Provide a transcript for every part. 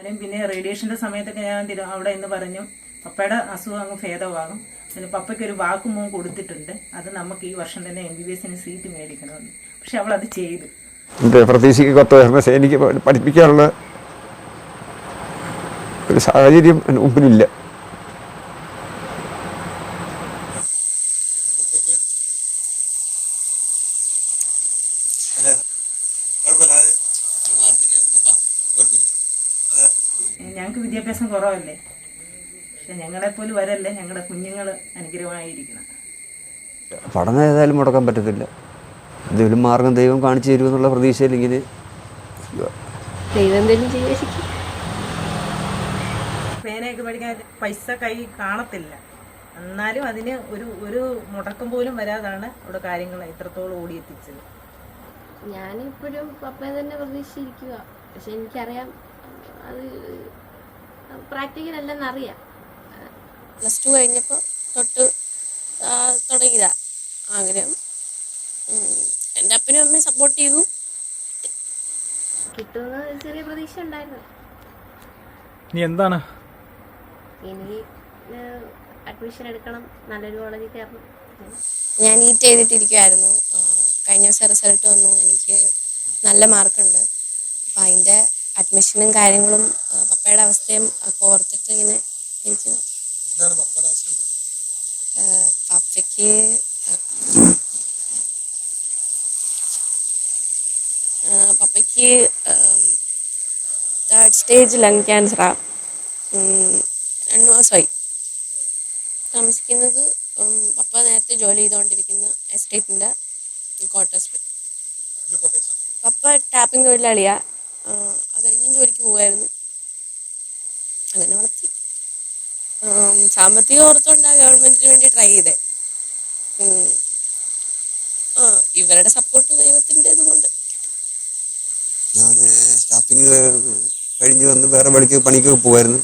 കാര്യം പിന്നെ റേഡിയേഷന്റെ സമയത്തൊക്കെ ഞാൻ തിരു- അവിടെ എന്ന് പറഞ്ഞു പപ്പയുടെ അസുഖം അങ്ങ് ഭേദമാകും. പിന്നെ പപ്പയ്ക്ക് ഒരു വാക്കുമൂം കൊടുത്തിട്ടുണ്ട്. അത് നമുക്ക് ഈ വർഷം തന്നെ എം ബി ബി എസിന് സീറ്റ് മേടിക്കണമെന്ന്. പക്ഷെ അവൾ അത് ചെയ്തു. എന്റെ പ്രതീക്ഷയ്ക്ക് ഒത്ത വരുന്ന എനിക്ക് പഠിപ്പിക്കാനുള്ള ഒരു സാഹചര്യം മുമ്പിലില്ല. ഞങ്ങൾക്ക് വിദ്യാഭ്യാസം കുറവല്ലേ? പക്ഷെ ഞങ്ങളെപ്പോലും വരല്ലേ? ഞങ്ങളുടെ കുഞ്ഞുങ്ങൾ അനുഗ്രഹമായിരിക്കണം. പഠനം ഏതായാലും മുടക്കാൻ പറ്റത്തില്ല. എന്തെങ്കിലും മാർഗം ദൈവം കാണിച്ചു തരുമെന്നുള്ള പ്രതീക്ഷയിൽ ഇങ്ങനെ ദൈവം എന്തെങ്കിലും പേനയൊക്കെ പഠിക്കാൻ പൈസ കൈ കാണത്തില്ല. എന്നാലും അതിന് ഒരു ഒരു മുടക്കം പോലും വരാതാണ് അവിടെ കാര്യങ്ങൾ ഇത്രത്തോളം ഓടിയെത്തിച്ചത്. ഞാനിപ്പോഴും പപ്പയെ തന്നെ പ്രതീക്ഷിച്ചിരിക്കുക പക്ഷെ എനിക്കറിയാം അത് പ്രാക്ടിക്കൽ അല്ലെന്നറിയാം പ്ലസ് ടു കഴിഞ്ഞപ്പോൾ തൊട്ട് ആ, തുടങ്ങിയതാ ആഗ്രഹം. എന്റെ അപ്പനും അമ്മയും സപ്പോർട്ട് ചെയ്തു. കിട്ടുമെന്ന് ഒരു ചെറിയ പ്രതീക്ഷ ഉണ്ടായിരുന്നു. ഇനി എന്താണ്? ഇനി അഡ്മിഷൻ എടുക്കണം. നല്ലൊരു കോളേജിൽ കയറണം. ഞാൻ നീറ്റ് ചെയ്തിട്ടിരിക്കുമായിരുന്നു കഴിഞ്ഞ ദിവസം റിസൾട്ട് വന്നു. എനിക്ക് നല്ല മാർക്കുണ്ട് അപ്പം അതിന്റെ അഡ്മിഷനും കാര്യങ്ങളും പപ്പയുടെ അവസ്ഥയും ഒക്കെ ഓർത്തിട്ട് ഇങ്ങനെ എനിക്ക് പപ്പയ്ക്ക് പപ്പയ്ക്ക് തേർഡ് സ്റ്റേജ് ലങ് ക്യാൻസറാണ് രണ്ട് മാസമായി. താമസിക്കുന്നത് പപ്പ നേരത്തെ ജോലി ചെയ്തുകൊണ്ടിരിക്കുന്ന എസ്റ്റേറ്റിന്റെ ക്വാർട്ടേഴ്സിൽ പപ്പ ടാപ്പിംഗ് തൊഴിലാളിയാണ് ജോലിക്ക് പോകുമായിരുന്നു അങ്ങനെ വളർത്തി. സാമ്പത്തികം ഓർത്തുകൊണ്ടാണ് ഗവൺമെന്റിന് വേണ്ടി ട്രൈ ചെയ്തേ. ഇവരുടെ സപ്പോർട്ട് ദൈവത്തിന്റെ ഇതുകൊണ്ട് ഞാൻ സ്റ്റാഫിങ് കഴിഞ്ഞ് വന്ന് വേറെ പണിക്ക് പണിക്ക് പോകുമായിരുന്നു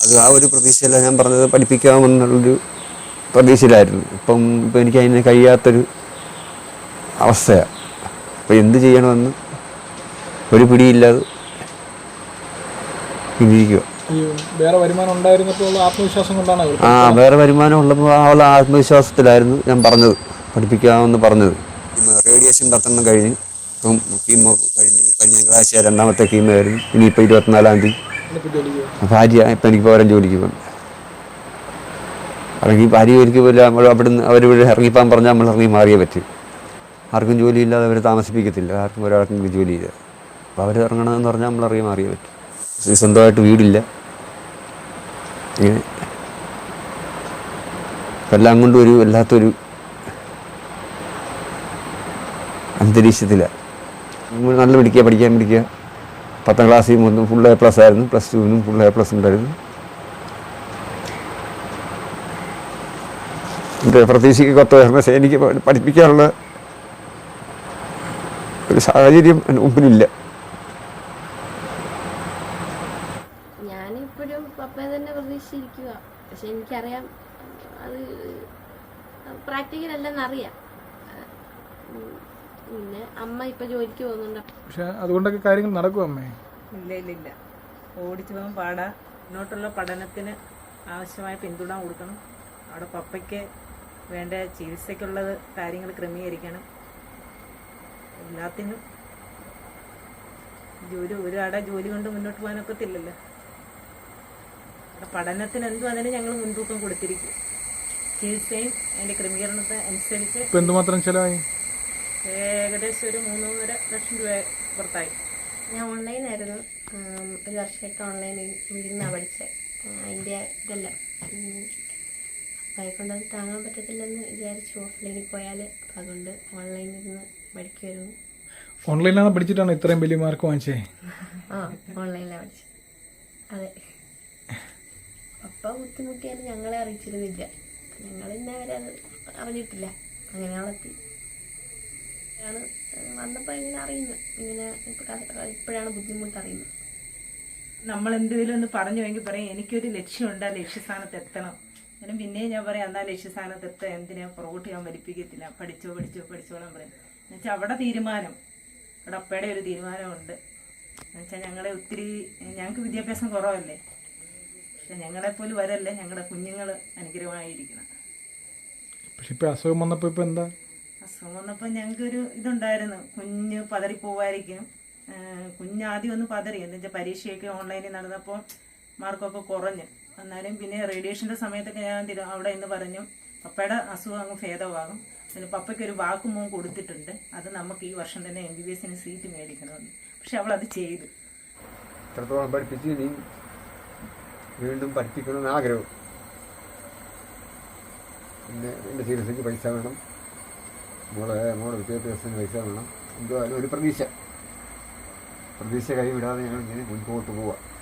അത് ആ ഒരു പ്രതീക്ഷയല്ല ഞാൻ പറഞ്ഞത് പഠിപ്പിക്കാമെന്നുള്ളൊരു പ്രതീക്ഷയിലായിരുന്നു. ഇപ്പം ഇപ്പം എനിക്ക് അതിന് കഴിയാത്തൊരു അവസ്ഥയാണ് അപ്പം എന്ത് ചെയ്യണമെന്ന് ഒരു പിടിയില്ലാതെ ഇരിക്കുക ഈ വേറെ വരുമാനം ഉണ്ടായിരുന്നപ്പോൾ ആത്മവിശ്വാസം കൊണ്ടാണ് ആ വേറെ വരുമാനം ഉള്ളപ്പോൾ അവൾ ഉള്ള ആത്മവിശ്വാസത്തിലായിരുന്നു ഞാൻ പറഞ്ഞത് പഠിപ്പിക്കാമെന്ന് പറഞ്ഞത്. റേഡിയേഷൻ പത്തെണ്ണം കഴിഞ്ഞ് ഇപ്പം കീമോ കഴിഞ്ഞ് കഴിഞ്ഞ തിങ്കളാഴ്ച രണ്ടാമത്തെ കീമോ ആയിരുന്നു. ഇനിയിപ്പോൾ ഇരുപത്തിനാലാം തീയതി. ഭാര്യ ഇപ്പം എനിക്ക് പകരം ജോലിക്ക് പോകും ഇറങ്ങി ഭാര്യ ജോലിക്ക് പോയില്ല നമ്മൾ അവിടുന്ന് അവർ ഇവിടെ ഇറങ്ങിപ്പോകാൻ പറഞ്ഞാൽ നമ്മൾ ഇറങ്ങി മാറിയേ പറ്റും. ആർക്കും ജോലിയില്ലാതെ അവർ താമസിപ്പിക്കത്തില്ല. ആർക്കും ഒരാൾക്കും ജോലി ചെയ്ത് അപ്പോൾ അവർ ഇറങ്ങണമെന്ന് പറഞ്ഞാൽ നമ്മൾ ഇറങ്ങി മാറിയേ പറ്റും. സ്വന്തമായിട്ട് വീടില്ല. എല്ലാം കൊണ്ടും ഒരു വല്ലാത്തൊരു അന്തരീക്ഷത്തിലാണ് നല്ല പിടിക്കുക പഠിക്കാൻ പിടിക്കുക പത്താം ക്ലാസ്സിൽ ഒന്നും ഫുൾ എ പ്ലസ് ആയിരുന്നു. പ്ലസ് ടുവിനും ഫുൾ എ പ്ലസ് ഉണ്ടായിരുന്നു. പ്രതീക്ഷയ്ക്ക് ഒത്ത വരുന്ന എനിക്ക് പഠിപ്പിക്കാനുള്ള ഒരു സാഹചര്യം എന്റെ മുമ്പിലില്ല. പപ്പയെ തന്നെ പ്രതീക്ഷിച്ചിരിക്കുക. പക്ഷെ എനിക്കറിയാം അത് പ്രാക്ടിക്കൽ അല്ലെന്നറിയാം. പിന്നെ അമ്മ ഇപ്പൊ ജോലിക്ക് പോകുന്നുണ്ട്. പക്ഷെ അതുകൊണ്ടൊക്കെ കാര്യങ്ങൾ നടക്കും അമ്മേ. ഇല്ല ഇല്ല ഇല്ല. ഓടിച്ചു പോകാൻ പാടാ. മുന്നോട്ടുള്ള പഠനത്തിന് ആവശ്യമായ പിന്തുണ കൊടുക്കണം. അവിടെ പപ്പയ്ക്ക് വേണ്ട ചികിത്സയ്ക്കുള്ളത് കാര്യങ്ങൾ ക്രമീകരിക്കണം. എല്ലാത്തിനും ജോലി ഒരാടെ ജോലി കൊണ്ട് മുന്നോട്ട് പോകാനൊക്കത്തില്ലല്ലോ. പഠനത്തിന് എന്തും അതിന് ഞങ്ങൾ മുൻതൂക്കം കൊടുത്തിരിക്കും. ചികിത്സയും അതിന്റെ ക്രമീകരണത്തെ അനുസരിച്ച് ഇപ്പൊ എന്തുമാത്രം ചിലവായി? ഏകദേശം ഒരു മൂന്നൂന്നര ലക്ഷം രൂപ പുറത്തായി. ഞാൻ ഓൺലൈനായിരുന്നു ആയിരുന്നു. ഒരു വർഷമായിട്ട് ഓൺലൈനിൽ ഇരുന്നാണ് പഠിച്ചത് അതിന്റെ ഇതെല്ലാം. ഉം, അപ്പം അതുകൊണ്ടത് താങ്ങാൻ പറ്റത്തില്ലെന്ന് വിചാരിച്ചു. ഓഫ്ലൈനിൽ പോയാൽ അപ്പം അതുകൊണ്ട് ഓൺലൈനിൽ നിന്ന് പഠിക്കുമായിരുന്നു ഓൺലൈനിലാണ് പഠിച്ചിട്ടാണ് ഇത്രയും വലിയ മാർക്ക് വാങ്ങിച്ചേ? ആ ഓൺലൈനിലാണ് പഠിച്ചത് അതെ. പപ്പ ബുദ്ധിമുട്ടിയാൽ ഞങ്ങളെ അറിയിച്ചിരുന്നില്ല. ഞങ്ങൾ ഇന്നേ വരെ അത് അറിഞ്ഞിട്ടില്ല. അങ്ങനെ വളർത്തി. ആണ് വന്നപ്പോൾ ഇങ്ങനെ അറിയുന്നത്. ഇങ്ങനെ ഇപ്പം ഇപ്പോഴാണ് ബുദ്ധിമുട്ട് അറിയുന്നത്. നമ്മൾ എന്തെങ്കിലും ഒന്ന് പറഞ്ഞു എങ്കിൽ പറയും എനിക്കൊരു ലക്ഷ്യമുണ്ട് ആ ലക്ഷ്യസ്ഥാനത്ത് എത്തണം. അങ്ങനെ പിന്നെയും ഞാൻ പറയാം എന്നാൽ ലക്ഷ്യസ്ഥാനത്ത് എത്താൻ എന്തിനാ പുറകോട്ട് ഞാൻ വലിപ്പിക്കത്തില്ല? പഠിച്ചോ പഠിച്ചോ പഠിച്ചോളാൻ പറയും. എന്നുവെച്ചാൽ അവിടെ തീരുമാനം. അവിടെ അപ്പയുടെ ഒരു തീരുമാനമുണ്ട്. എന്നുവെച്ചാൽ ഞങ്ങളെ ഒത്തിരി ഞങ്ങൾക്ക് വിദ്യാഭ്യാസം കുറവല്ലേ? പക്ഷെ ഞങ്ങളെപ്പോലും വരല്ലേ ഞങ്ങളുടെ കുഞ്ഞുങ്ങൾ അനുഗ്രഹമായിരിക്കണം. പക്ഷെ ഇപ്പൊ അസുഖം വന്നപ്പോ ഇപ്പൊ എന്താ? അസുഖം വന്നപ്പോൾ ഞങ്ങൾക്കൊരു ഇതുണ്ടായിരുന്നു. കുഞ്ഞ് പതറിപ്പോവായിരിക്കും പോവായിരിക്കും. കുഞ്ഞ് ആദ്യം ഒന്ന് പതറി. എന്താ വെച്ചാൽ പരീക്ഷയൊക്കെ ഓൺലൈനിൽ നടന്നപ്പോൾ മാർക്കൊക്കെ കുറഞ്ഞു. എന്നാലും പിന്നെ റേഡിയേഷന്റെ സമയത്തൊക്കെ ഞാൻ തിരു അവിടെ ഇന്ന് പറഞ്ഞു പപ്പയുടെ അസുഖം അങ്ങ് ഭേദമാകും. പിന്നെ പപ്പയ്ക്ക് ഒരു വാക്കുമൂം കൊടുത്തിട്ടുണ്ട്. അത് നമുക്ക് ഈ വർഷം തന്നെ എം ബി ബി എസിന് സീറ്റ് മേടിക്കണമെന്ന്. പക്ഷെ അവൾ അത് ചെയ്തു ഇത്രത്തോളം പഠിപ്പിച്ച് ഇനി വീണ്ടും പഠിപ്പിക്കണമെന്ന് ആഗ്രഹം. പിന്നെ എന്റെ ചികിത്സയ്ക്ക് പൈസ വേണം. മോളെ മോളെ വിദ്യാഭ്യാസത്തിന് പൈസ വേണം. എന്തുവായാലും ഒരു പ്രതീക്ഷ. പ്രതീക്ഷ കൈവിടാതെ ഞങ്ങൾ ഇങ്ങനെ മുൻപോട്ട് പോവാം